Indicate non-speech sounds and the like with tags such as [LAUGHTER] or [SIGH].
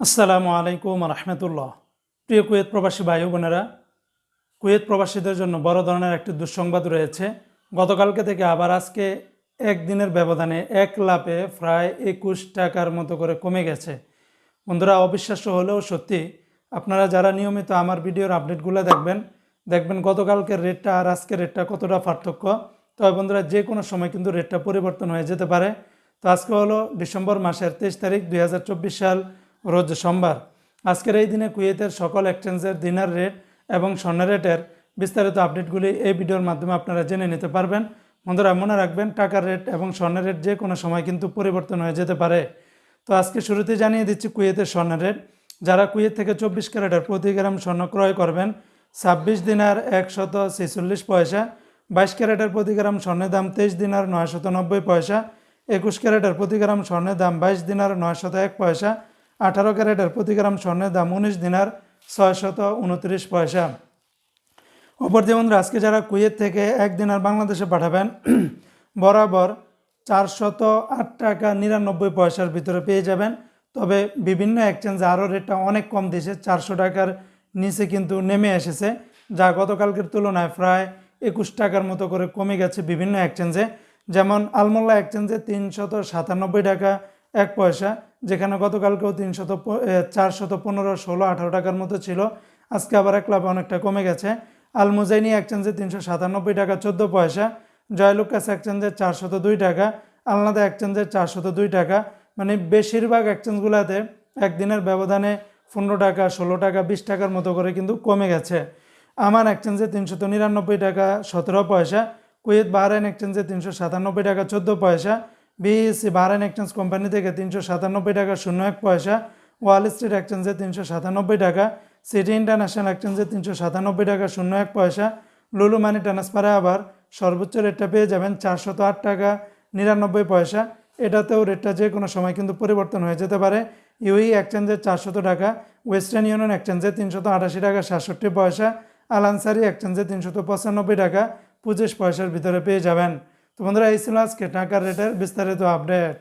আসসালামু আলাইকুম রহমতুল্লাহ। প্রিয় কুয়েত প্রবাসী ভাই বোনেরা, কুয়েত প্রবাসীদের জন্য বড় ধরনের একটি দুঃসংবাদ রয়েছে। গতকালকে থেকে আবার আজকে একদিনের ব্যবধানে এক লাপে প্রায় একুশ টাকার মতো করে কমে গেছে। বন্ধুরা, অবিশ্বাস্য হলেও সত্যি, আপনারা যারা নিয়মিত আমার ভিডিওর আপডেটগুলো দেখবেন দেখবেন গতকালকের রেটটা আর আজকের রেটটা কতটা পার্থক্য। তবে বন্ধুরা, যে কোনো সময় কিন্তু রেটটা পরিবর্তন হয়ে যেতে পারে। তো আজকে হলো ডিসেম্বর মাসের তেইশ তারিখ দুই হাজার চব্বিশ সাল। রোজ সোমবার। আজকের এই দিনে কুয়েতের সকল এক্সচেঞ্জের দিনার রেট এবং স্বর্ণের রেটের বিস্তারিত আপডেটগুলি এই ভিডিওর মাধ্যমে আপনারা জেনে নিতে পারবেন। বন্ধুরা, মনে রাখবেন, টাকার রেট এবং স্বর্ণের রেট যে কোনো সময় কিন্তু পরিবর্তন হয়ে যেতে পারে। তো আজকে শুরুতে জানিয়ে দিচ্ছি কুয়েতের স্বর্ণের রেট যারা কুয়েত থেকে চব্বিশ ক্যারেটের প্রতি গ্রাম স্বর্ণ ক্রয় করবেন, ছাব্বিশ দিনার একশত ছেচল্লিশ পয়সা, বাইশ ক্যারেটের প্রতি গ্রাম স্বর্ণের দাম তেইশ দিনার নয়শত নব্বই পয়সা, একুশ ক্যারেটের প্রতি গ্রাম স্বর্ণের দাম বাইশ দিনার নয়শত এক পয়সা আঠারো ক্যারেটের প্রতি গ্রাম স্বর্ণের দাম উনিশ দিনার ছয়শত উনত্রিশ পয়সা। অপর যেমন আজকে যারা কুয়েত থেকে একদিন আর বাংলাদেশে পাঠাবেন, [CLEARS THROAT] বরাবর চারশত আট টাকা নিরানব্বই পয়সার ভিতরে পেয়ে যাবেন। তবে বিভিন্ন এক্সচেঞ্জে আরও রেটটা অনেক কম দিয়েছে, চারশো টাকার নিচে কিন্তু নেমে এসেছে, যা গতকালকের তুলনায় প্রায় একুশ টাকার মতো করে কমে গেছে বিভিন্ন এক্সচেঞ্জে যেমন আলমোল্লা এক্সচেঞ্জে তিনশত সাতানব্বই টাকা এক পয়সা, যেখানে গতকালকেও তিনশত চারশত পনেরো, ষোলো, আঠারো টাকার মতো ছিল। আজকে আবার এক লাভে অনেকটা কমে গেছে। আলমুজাইনি এক্সচেঞ্জে তিনশো সাতানব্বই টাকা, চোদ্দ পয়সা। জয়লুকাস এক্সচেঞ্জে চারশত দুই টাকা। আলনাদা এক্সচেঞ্জে চারশত দুই টাকা। মানে বেশিরভাগ এক্সচেঞ্জগুলোতে একদিনের ব্যবধানে পনেরো টাকা, ষোলো টাকা, বিশ টাকার মতো করে কিন্তু কমে গেছে। আমার এক্সচেঞ্জে তিনশত নিরানব্বই টাকা, সতেরো পয়সা। কুয়েত বাহরাইন এক্সচেঞ্জে তিনশো সাতানব্বই টাকা, চোদ্দ পয়সা। বিএসসি বাহরাইন এক্সচেঞ্জ কোম্পানি থেকে তিনশো সাতানব্বই টাকা শূন্য এক পয়সা, ওয়াল স্ট্রিট এক্সচেঞ্জে তিনশো সাতানব্বই টাকা, সিটি ইন্টারন্যাশনাল এক্সচেঞ্জে তিনশো সাতানব্বই টাকা শূন্য এক পয়সা, লুলু মানি ট্রান্সফারে আবার সর্বোচ্চ রেটটা পেয়ে যাবেন চারশত আট টাকা নিরানব্বই পয়সা। এটাতেও রেটটা যে কোনো সময় কিন্তু পরিবর্তন হয়ে যেতে পারে। ইউই এক্সচেঞ্জে চারশত টাকা, ওয়েস্টার্ন ইউনিয়ন এক্সচেঞ্জে তিনশত আটাশি টাকা সাতষট্টি পয়সা আলানসারি এক্সচেঞ্জে তিনশত পঁচানব্বই টাকা পঁচিশ পয়সার ভিতরে পেয়ে যাবেন। তো বন্ধুরা এই ছিল আজকে টাকার রেটের বিস্তারিত আপডেট